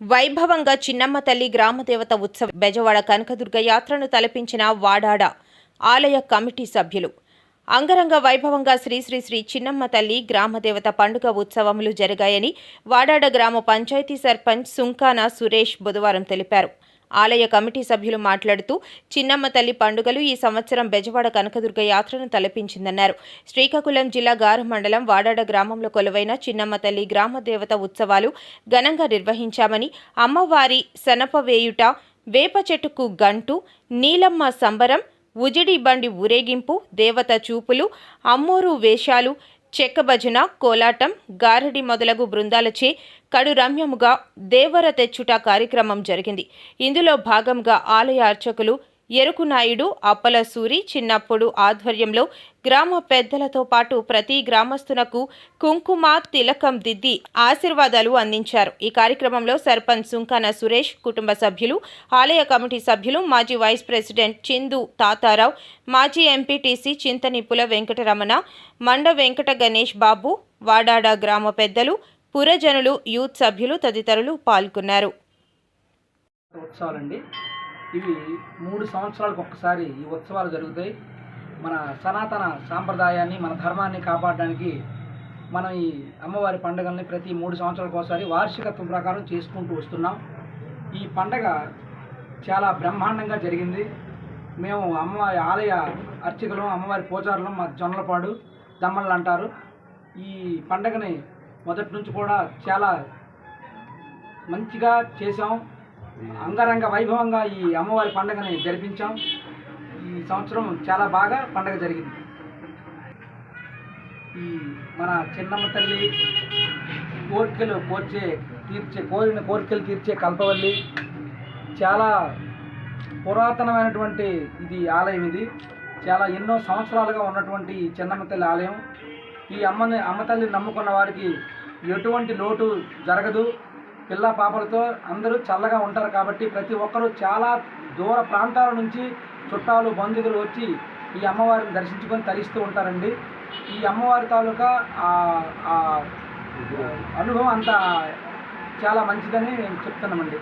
వైభవంగా చిన్నమ్మ తల్లి గ్రామదేవత ఉత్సవ బెజవాడ కనకదుర్గ యాత్రను తలపించిన వాడాడ ఆలయ కమిటీ సభ్యులు అంగరంగ వైభవంగా శ్రీ శ్రీ చిన్నమ్మ తల్లి గ్రామదేవత పండుగ ఉత్సవములు జరిగాయని వాడాడ గ్రామ పంచాయతీ సర్పంచ్ సుంకాన సురేష్ బుధవారం తెలిపారు. ఆలయ కమిటీ సభ్యులు మాట్లాడుతూ చిన్నమ్మ తల్లి పండుగలు ఈ సంవత్సరం బెజవాడ కనకదుర్గ యాత్రను తలపించిందన్నారు. శ్రీకాకుళం జిల్లా గారు మండలం వాడాడ గ్రామంలో కొలువైన చిన్నమ్మ తల్లి గ్రామ దేవత ఉత్సవాలు ఘనంగా నిర్వహించామని అమ్మవారి సనపవేయుట వేప చెట్టుకు గంటు నీలమ్మ సంబరం ఉజిడి బండి ఊరేగింపు దేవత చూపులు అమ్మోరు వేషాలు చెక్క భజన కోలాటం గారడి మొదలగు బృందాలచే కడు రమ్యముగా దేవర తెచ్చుట కార్యక్రమం జరిగింది. ఇందులో భాగంగా ఆలయ అర్చకులు ఎరుకునాయుడు అప్పలసూరి చిన్నప్పుడు ఆధ్వర్యంలో గ్రామ పెద్దలతో పాటు ప్రతి గ్రామస్తునకు కుంకుమ తిలకం దిద్ది ఆశీర్వాదాలు అందించారు. ఈ కార్యక్రమంలో సర్పంచ్ సుంకాన సురేష్ కుటుంబ సభ్యులు ఆలయ కమిటీ సభ్యులు మాజీ వైస్ ప్రెసిడెంట్ చిందు తాతారావు మాజీ ఎంపీటీసీ చింతనిపుల వెంకటరమణ మండ వెంకట గణేష్ బాబు వాడాడ గ్రామ పెద్దలు పురజనులు యూత్ సభ్యులు తదితరులు పాల్గొన్నారు. ఇవి మూడు సంవత్సరాలకు ఒక్కసారి ఈ ఉత్సవాలు జరుగుతాయి. మన సనాతన సాంప్రదాయాన్ని మన ధర్మాన్ని కాపాడడానికి మనం ఈ అమ్మవారి పండుగల్ని ప్రతి మూడు సంవత్సరాలకు ఒకసారి వార్షికత్వం ప్రకారం చేసుకుంటూ వస్తున్నాం. ఈ పండగ చాలా బ్రహ్మాండంగా జరిగింది. మేము అమ్మవారి ఆలయ అర్చకులు అమ్మవారి పూజారులు మా జొన్నలపాడు దమ్మళ్ళు అంటారు. ఈ పండగని మొదటి నుంచి కూడా చాలా మంచిగా చేసాం అంగరంగ వైభవంగా ఈ అమ్మవారి పండుగని జరిపించాం. ఈ సంవత్సరం చాలా బాగా పండగ జరిగింది. ఈ మన చిన్నమ్మ తల్లి కోరికలు కోర్చే తీర్చే కోరిన కోరికలు తీర్చే కల్పవల్లి చాలా పురాతనమైనటువంటి ఇది ఆలయం ఇది. చాలా ఎన్నో సంవత్సరాలుగా ఉన్నటువంటి చిన్నమ్మ తల్లి ఆలయం. ఈ అమ్మని అమ్మ తల్లిని నమ్ముకున్న వారికి ఎటువంటి లోటు జరగదు. పిల్ల పాపలతో అందరూ చల్లగా ఉంటారు కాబట్టి ప్రతి ఒక్కరూ చాలా దూర ప్రాంతాల నుంచి చుట్టాలు బంధువులు వచ్చి ఈ అమ్మవారిని దర్శించుకొని తరిస్తూ ఉంటారండి. ఈ అమ్మవారి తాలూకా ఆ- అనుభవం అంతా చాలా మంచిదని నేను చెప్తున్నామండి.